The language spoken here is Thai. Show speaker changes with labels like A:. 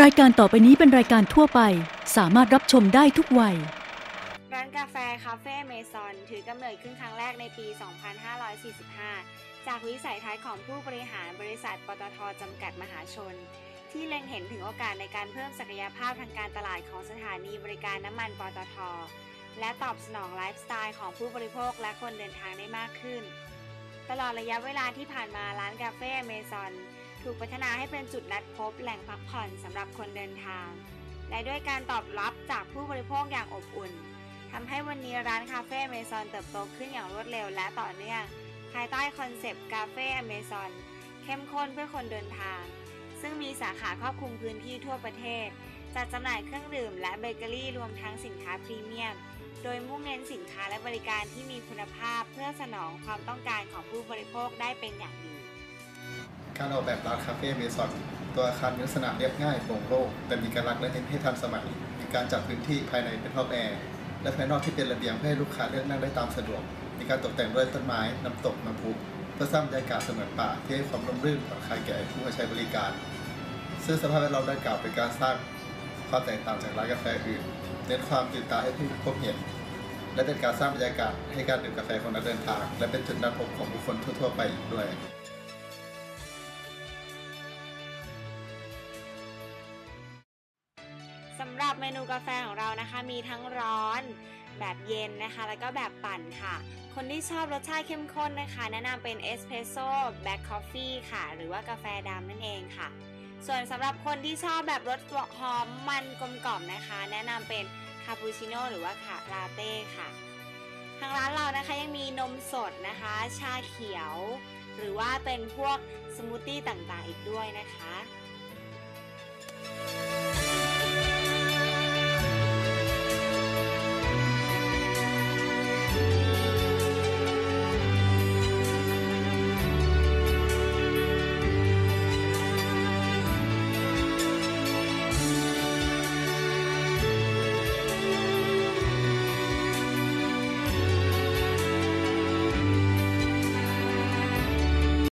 A: รายการต่อไปนี้เป็นรายการทั่วไป สามารถรับชมได้ทุกวัย
B: ร้านกาแฟคาเฟ่เมซอนถือกำเนิดขึ้นครั้งแรกในปี 2545 จากวิสัยทัศน์ของผู้บริหารบริษัทปตทจำกัดมหาชน ที่เล็งเห็นถึงโอกาสในการเพิ่มศักยภาพทางการตลาดของสถานีบริการน้ำมันปตท และตอบสนองไลฟ์สไตล์ของผู้บริโภคและคนเดินทางได้มากขึ้น ตลอดระยะเวลาที่ผ่านมาร้านกาแฟเมซอน ถูกพัฒนาให้เป็นจุดนัดพบแหล่งพักผ่อนสำหรับคนเดินทาง และด้วยการตอบรับจากผู้บริโภคอย่างอบอุ่นทำให้วันนี้ร้านคาเฟ่อเมซอนเติบโตขึ้นอย่างรวดเร็วและต่อเนื่อง ภายใต้คอนเซปต์คาเฟ่อเมซอนเข้มข้นเพื่อคนเดินทาง ซึ่งมีสาขาครอบคลุมพื้นที่ทั่วประเทศ จัดจำหน่ายเครื่องดื่มและเบเกอรี่รวมทั้งสินค้าพรีเมียม โดยมุ่งเน้นสินค้าและบริการที่มีคุณภาพเพื่อสนองความต้องการของผู้บริโภคได้เป็นอย่างดี
C: การออกแบบร้านคาเฟ่เมซอนตัวอาคารมีลักษณะเรียบง่ายโปร่งโล่งแต่มีการรักและเน้นให้ทันสมัยมีการจัดพื้นที่ภายในเป็นห้องแอร์และภายนอกที่เป็นระเบียงเพื่อให้ลูกค้าเลือกนั่งได้ตามสะดวก มีการตกแต่งด้วยต้นไม้น้ำตกน้ำพุเพื่อสร้างบรรยากาศเสมือนป่าที่ให้ความร่มรื่นผ่อนคลายแก่ผู้มาใช้บริการ ซึ่งสภาพแวดล้อมดังกล่าวเป็นการสร้างความแตกต่างจากร้านกาแฟอื่น เน้นความตื่นตาให้ผู้พบเห็น และเป็นการสร้างบรรยากาศให้การดื่มกาแฟของนักเดินทาง และเป็นจุดนัดพบของบุคคลทั่วๆไปอีกด้วย
B: สำหรับเมนูกาแฟของเรานะคะ มีทั้งร้อนแบบเย็นนะคะ แล้วก็แบบปั่นค่ะ คนที่ชอบรสชาติเข้มข้นนะคะ แนะนำเป็นเอสเพรสโซ่แบล็คคอฟฟี่ค่ะ หรือว่ากาแฟดำนั่นเองค่ะ ส่วนสำหรับคนที่ชอบแบบรสหอมมันกลมกล่อมนะคะ แนะนำเป็นคาปูชิโน่หรือว่าคาลาเต้ค่ะ ทางร้านเรานะคะยังมีนมสดนะคะ ชาเขียว หรือว่าเป็นพวกสมูทตี้ต่างๆอีกด้วยนะคะ